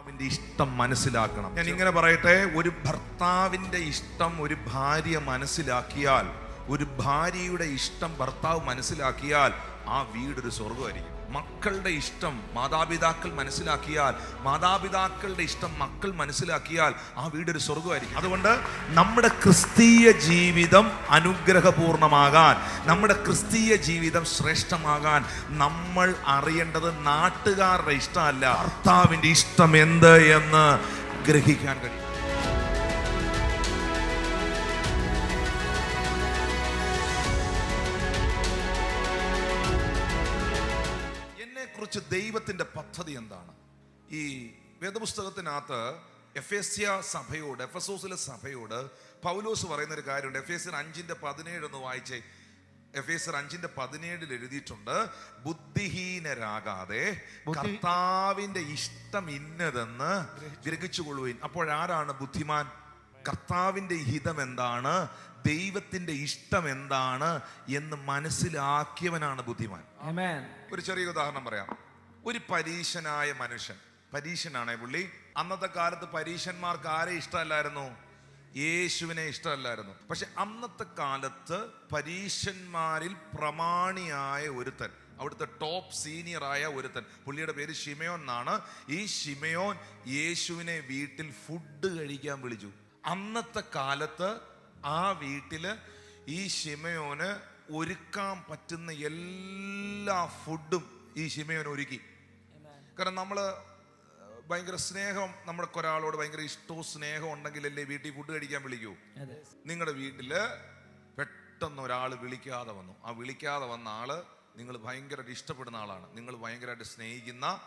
ഭർത്താവിന്റെ ഇഷ്ടം മനസ്സിലാക്കണം. ഞാൻ ഇങ്ങനെ പറയട്ടെ ഒരു ഭർത്താവിന്റെ ഇഷ്ടം ഒരു ഭാര്യ മനസ്സിലാക്കിയാൽ ഒരു ഭാര്യയുടെ ഇഷ്ടം ഭർത്താവ് മനസ്സിലാക്കിയാൽ ആ വീടൊരു സ്വർഗമായിരിക്കും മക്കളുടെ ഇഷ്ടം മാതാപിതാക്കൾ മനസ്സിലാക്കിയാൽ മാതാപിതാക്കളുടെ ഇഷ്ടം മക്കൾ മനസ്സിലാക്കിയാൽ ആ വീടൊരു സ്വർഗമായിരിക്കും അതുകൊണ്ട് നമ്മുടെ ക്രിസ്തീയ ജീവിതം അനുഗ്രഹപൂർണമാകാൻ നമ്മുടെ ക്രിസ്തീയ ജീവിതം ശ്രേഷ്ഠമാകാൻ നമ്മൾ അറിയേണ്ടത് നാട്ടുകാരുടെ ഇഷ്ടമല്ല. ഭർത്താവിന്റെ ഇഷ്ടം എന്ത് എന്ന് ഗ്രഹിക്കാൻ കഴിയും. കുറിച്ച് ദൈവത്തിന്റെ പദ്ധതി എന്താണ്? ഈ വേദപുസ്തകത്തിനകത്ത് എഫ് എഫേസ്യ സഭയോട് എഫ് എസ് ഓസിലെ സഭയോട് പൗലോസ് പറയുന്ന ഒരു കാര്യമുണ്ട്. എഫ് എസ് അഞ്ചിന്റെ പതിനേഴ് എന്ന് വായിച്ചേ. എഫേസർ അഞ്ചിന്റെ പതിനേഴിൽ എഴുതിയിട്ടുണ്ട് ബുദ്ധിഹീനരാകാതെ കർത്താവിന്റെ ഇഷ്ടം ഇന്നതെന്ന് ഗ്രഹിച്ചുകൊള്ളുവിൻ. അപ്പോഴാരാണ് ബുദ്ധിമാൻ? കർത്താവിന്റെ ഹിതം എന്താണ് ദൈവത്തിന്റെ ഇഷ്ടം എന്താണ് എന്ന് മനസ്സിലാക്കിയവനാണ് ബുദ്ധിമാൻ. ഒരു ചെറിയ ഉദാഹരണം പറയാം. ഒരു പരീശനായ മനുഷ്യൻ. പരീശനാണേ പുള്ളി. അന്നത്തെ കാലത്ത് പരീശന്മാർക്ക് ആരെ ഇഷ്ടമല്ലായിരുന്നു? യേശുവിനെ ഇഷ്ടമല്ലായിരുന്നു. പക്ഷെ അന്നത്തെ കാലത്ത് പരീശന്മാരിൽ പ്രമാണിയായ ഒരുത്തൻ അവിടുത്തെ ടോപ്പ് സീനിയറായ ഒരുത്തൻ പുള്ളിയുടെ പേര് ഷിമയോൻ എന്നാണ്. ഈ ഷിമയോൻ യേശുവിനെ വീട്ടിൽ ഫുഡ് കഴിക്കാൻ വിളിച്ചു. അന്നത്തെ കാലത്ത് ആ വീട്ടിൽ ഈ ഷിമയോന് ഒരുക്കാൻ പറ്റുന്ന എല്ലാ ഫുഡും ഈ ഷിമയോന് ഒരുക്കി. കാരണം നമ്മൾ ഭയങ്കര സ്നേഹം നമ്മുടെ ഒരാളോട് ഭയങ്കര ഇഷ്ടവും സ്നേഹവും ഉണ്ടെങ്കിലല്ലേ വീട്ടിൽ ഫുഡ് കഴിക്കാൻ വിളിക്കൂ. നിങ്ങളുടെ വീട്ടിൽ പെട്ടെന്ന് ഒരാൾ വിളിക്കാതെ വന്നു. ആ വിളിക്കാതെ വന്ന ആൾ നിങ്ങൾ ഭയങ്കരമായിട്ട് ഇഷ്ടപ്പെടുന്ന ആളാണ്. നിങ്ങൾ ഭയങ്കരമായിട്ട് സ്നേഹിക്കുന്ന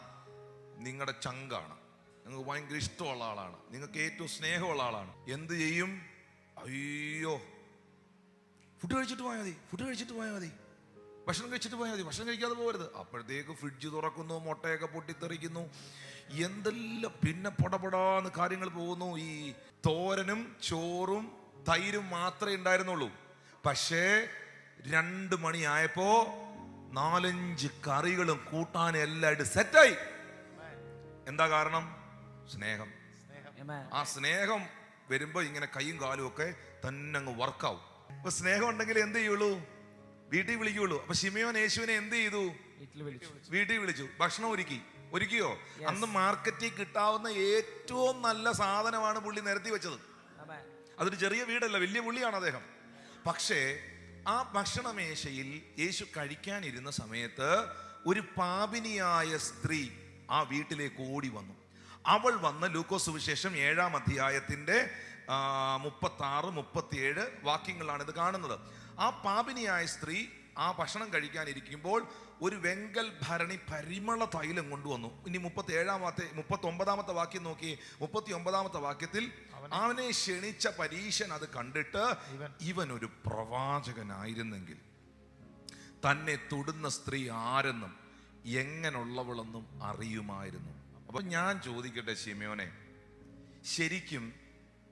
നിങ്ങളുടെ ചങ്കാണ്. നിങ്ങൾക്ക് ഭയങ്കര ഇഷ്ടമുള്ള ആളാണ്. നിങ്ങൾക്ക് ഏറ്റവും സ്നേഹമുള്ള ആളാണ്. എന്ത് ചെയ്യും? അയ്യോ. ഫുഡ് കഴിച്ചിട്ട് പോയാൽ മതി. ഫുഡ് കഴിച്ചിട്ട് പോയാൽ മതി. ഭക്ഷണം കഴിച്ചിട്ട് പോയാൽ മതി. ഭക്ഷണം കഴിക്കാതെ പോകരുത്. അപ്പോഴത്തേക്ക് ഫ്രിഡ്ജ് തുറക്കുന്നു മുട്ടയൊക്കെ പൊട്ടിത്തെറിക്കുന്നു. എന്തെല്ലാം പിന്നെ പൊടപൊടാന്ന് കാര്യങ്ങൾ പോകുന്നു. ഈ തോരനും ചോറും തൈരും മാത്രമേ ഉണ്ടായിരുന്നുള്ളൂ. പക്ഷേ രണ്ട് മണിയായപ്പോ നാലഞ്ച് കറികളും കൂട്ടാനും എല്ലായിട്ട് സെറ്റായി എന്താ കാരണം? സ്നേഹം. ആ സ്നേഹം വരുമ്പോ ഇങ്ങനെ കൈയും കാലും ഒക്കെ തന്നെ അങ്ങ് വർക്കാവും അപ്പൊ സ്നേഹം ഉണ്ടെങ്കിൽ എന്ത് ചെയ്യുള്ളൂ? വീട്ടിൽ വിളിക്കുള്ളൂ. അപ്പൊ ഷിമിയോൻ യേശുവിനെ എന്ത് ചെയ്തു? വീട്ടിൽ വിളിച്ചു. ഭക്ഷണം ഒരുക്കി. ഒരുക്കിയോ? അന്ന് മാർക്കറ്റിൽ കിട്ടാവുന്ന ഏറ്റവും നല്ല സാധനമാണ് പുള്ളി നിരത്തി വെച്ചത്. അതൊരു ചെറിയ വീടല്ല വലിയ പുള്ളിയാണ് അദ്ദേഹം. പക്ഷേ ആ ഭക്ഷണമേശയിൽ യേശു കഴിക്കാനിരുന്ന സമയത്ത് ഒരു പാപിനിയായ സ്ത്രീ ആ വീട്ടിലേക്ക് ഓടി വന്നു. അവൾ വന്ന് ലൂക്കോസ് സുവിശേഷം ഏഴാം അധ്യായത്തിന്റെ മുപ്പത്തി ആറ് മുപ്പത്തിയേഴ് വാക്യങ്ങളാണ് ഇത് കാണുന്നത്. ആ പാപിനിയായ സ്ത്രീ ആ ഭക്ഷണം കഴിക്കാനിരിക്കുമ്പോൾ ഒരു വെങ്കൽ ഭരണി പരിമള തൈലം കൊണ്ടുവന്നു. ഇനി മുപ്പത്തി ഏഴാമത്തെ മുപ്പത്തി ഒമ്പതാമത്തെ വാക്യം നോക്കി. മുപ്പത്തി ഒമ്പതാമത്തെ വാക്യത്തിൽ അവനെ ക്ഷണിച്ച പരീശൻ അത് കണ്ടിട്ട് ഇവൻ ഒരു പ്രവാചകനായിരുന്നെങ്കിൽ തന്നെ തൊടുന്ന സ്ത്രീ ആരെന്നും എങ്ങനെയുള്ളവളെന്നും അറിയുമായിരുന്നു. അപ്പൊ ഞാൻ ചോദിക്കട്ടെ ശിമയോനെ ശരിക്കും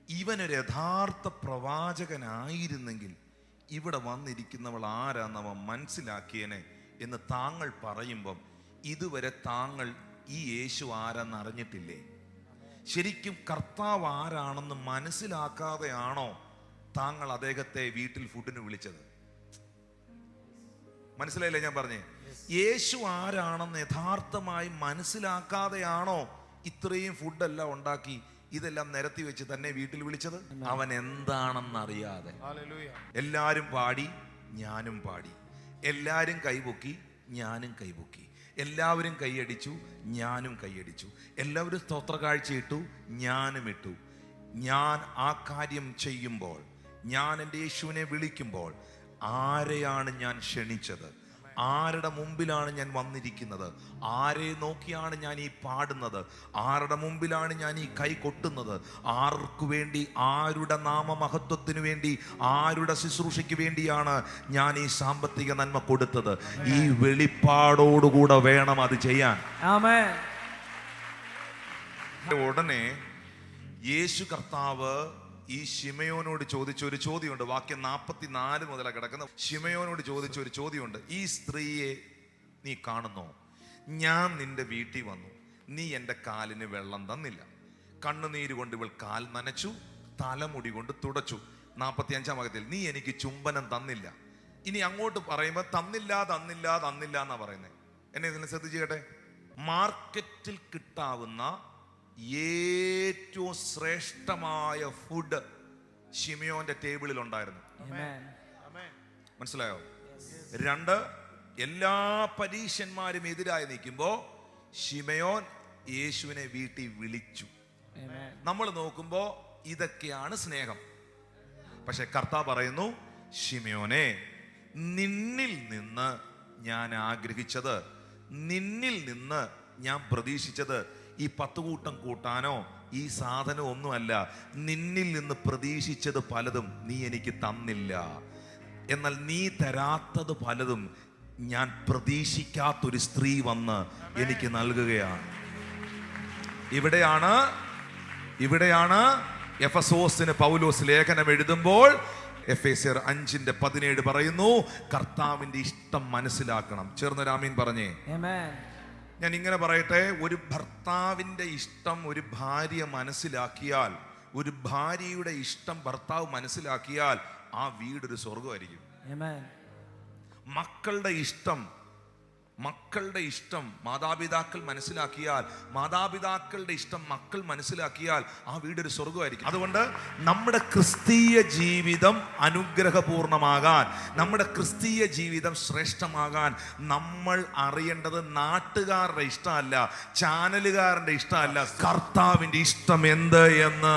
ഇവനൊരു യഥാർത്ഥ പ്രവാചകനായിരുന്നെങ്കിൽ ഇവിടെ വന്നിരിക്കുന്നവൾ ആരാന്ന് അവൻ മനസ്സിലാക്കിയനെ എന്ന് താങ്കൾ പറയുമ്പം ഇതുവരെ താങ്കൾ ഈ യേശു ആരാന്ന് അറിഞ്ഞിട്ടില്ലേ? ശരിക്കും കർത്താവ് ആരാണെന്ന് മനസ്സിലാക്കാതെയാണോ താങ്കൾ അദ്ദേഹത്തെ വീട്ടിൽ ഫുഡിന് വിളിച്ചത്? മനസ്സിലായില്ലേ ഞാൻ പറഞ്ഞേ? യേശു ആരാണെന്ന് യഥാർത്ഥമായി മനസ്സിലാക്കാതെയാണോ ഇത്രയും ഫുഡെല്ലാം ഉണ്ടാക്കി ഇതെല്ലാം നിരത്തി വെച്ച് തന്നെ വീട്ടിൽ വിളിച്ചത്? അവൻ എന്താണെന്ന് അറിയാതെ എല്ലാരും പാടി ഞാനും പാടി. എല്ലാരും കൈപൊക്കി ഞാനും കൈപൊക്കി എല്ലാവരും കൈയടിച്ചു ഞാനും കൈയടിച്ചു എല്ലാവരും സ്തോത്ര കാഴ്ചയിട്ടു ഞാനും ഇട്ടു. ഞാൻ ആ കാര്യം ചെയ്യുമ്പോൾ ഞാൻ എന്റെ യേശുവിനെ വിളിക്കുമ്പോൾ ആരെയാണ് ഞാൻ ക്ഷണിച്ചത്? ആരുടെ മുമ്പിലാണ് ഞാൻ വന്നിരിക്കുന്നത്? ആരെ നോക്കിയാണ് ഞാൻ ഈ പാടുന്നത്? ആരുടെ മുമ്പിലാണ് ഞാൻ ഈ കൈ കൊട്ടുന്നത്? ആർക്കു വേണ്ടി ആരുടെ നാമമഹത്വത്തിനു വേണ്ടി ആരുടെ ശുശ്രൂഷയ്ക്ക് വേണ്ടിയാണ് ഞാൻ ഈ സാമ്പത്തിക നന്മ കൊടുത്തത്? ഈ വെളിപ്പാടോടുകൂടെ വേണം അത് ചെയ്യാൻ. ഉടനെ യേശു കർത്താവ് ഈ ഷിമയോനോട് ചോദിച്ച ഒരു ചോദ്യമുണ്ട്. വാക്യം നാൽപ്പത്തി നാല് മുതൽ കിടക്കുന്ന ഷിമയോനോട് ചോദിച്ച ഒരു ചോദ്യമുണ്ട്. ഈ സ്ത്രീയെ നീ കാണുന്നു? ഞാൻ നിന്റെ വീട്ടിൽ വന്നു. നീ എന്റെ കാലിന് വെള്ളം തന്നില്ല. കണ്ണുനീര് കൊണ്ട് ഇവൾ കാൽ നനച്ചു തലമുടി കൊണ്ട് തുടച്ചു. നാൽപ്പത്തി അഞ്ചാം ഭാഗത്തിൽ നീ എനിക്ക് ചുംബനം തന്നില്ല. ഇനി അങ്ങോട്ട് പറയുമ്പോൾ തന്നില്ല തന്നില്ല തന്നില്ല എന്നാ പറയുന്നത് എന്നെ ഇതിനെ ശ്രദ്ധിച്ചു കേട്ടെ. മാർക്കറ്റിൽ കിട്ടാവുന്ന ഏറ്റവും ശ്രേഷ്ഠമായ ഫുഡ് ഷിമിയോന്റെ ടേബിളിൽ ഉണ്ടായിരുന്നു. മനസ്സിലായോ? രണ്ട് എല്ലാ പരീക്ഷന്മാരും എതിരായി നിൽക്കുമ്പോൾ ഷിമയോൻ യേശുവിനെ വീട്ടിൽ വിളിച്ചു. നമ്മൾ നോക്കുമ്പോൾ ഇതൊക്കെയാണ് സ്നേഹം. പക്ഷെ കർത്താവ് പറയുന്നു ഷിമയോനെ നിന്നിൽ നിന്ന് ഞാൻ ആഗ്രഹിച്ചത് നിന്നിൽ നിന്ന് ഞാൻ പ്രതീക്ഷിച്ചത് ഈ പത്ത് കൂട്ടം കൂട്ടാനോ ഈ സാധനം ഒന്നുമല്ല. നിന്നിൽ നിന്ന് പ്രതീക്ഷിച്ചത് പലതും നീ എനിക്ക് തന്നില്ല. എന്നാൽ നീ തരാത്തത് പലതും ഞാൻ പ്രതീക്ഷിക്കാത്തൊരു സ്ത്രീ വന്ന് എനിക്ക് നൽകുകയാണ്. ഇവിടെയാണ് ഇവിടെയാണ് എഫ് എസോസിന് പൗലോസ് ലേഖനം എഴുതുമ്പോൾ എഫ് എസ് അഞ്ചിന്റെ പതിനേഴ് പറയുന്നു കർത്താവിന്റെ ഇഷ്ടം മനസ്സിലാക്കണം. ചേർന്ന് രാമീൻ പറഞ്ഞേ. ഞാൻ ഇങ്ങനെ പറയട്ടെ ഒരു ഭർത്താവിന്റെ ഇഷ്ടം ഒരു ഭാര്യ മനസ്സിലാക്കിയാൽ ഒരു ഭാര്യയുടെ ഇഷ്ടം ഭർത്താവ് മനസ്സിലാക്കിയാൽ ആ വീടൊരു സ്വർഗമായിരിക്കും. മക്കളുടെ ഇഷ്ടം മക്കളുടെ ഇഷ്ടം മാതാപിതാക്കൾ മനസ്സിലാക്കിയാൽ മാതാപിതാക്കളുടെ ഇഷ്ടം മക്കൾ മനസ്സിലാക്കിയാൽ ആ വീടൊരു സ്വർഗമായിരിക്കും അതുകൊണ്ട് നമ്മുടെ ക്രിസ്തീയ ജീവിതം അനുഗ്രഹപൂർണമാകാൻ നമ്മുടെ ക്രിസ്തീയ ജീവിതം ശ്രേഷ്ഠമാകാൻ നമ്മൾ അറിയേണ്ടത് നാട്ടുകാരുടെ ഇഷ്ടമല്ല ചാനലുകാരന്റെ ഇഷ്ടമല്ല കർത്താവിന്റെ ഇഷ്ടം എന്ത് എന്ന്.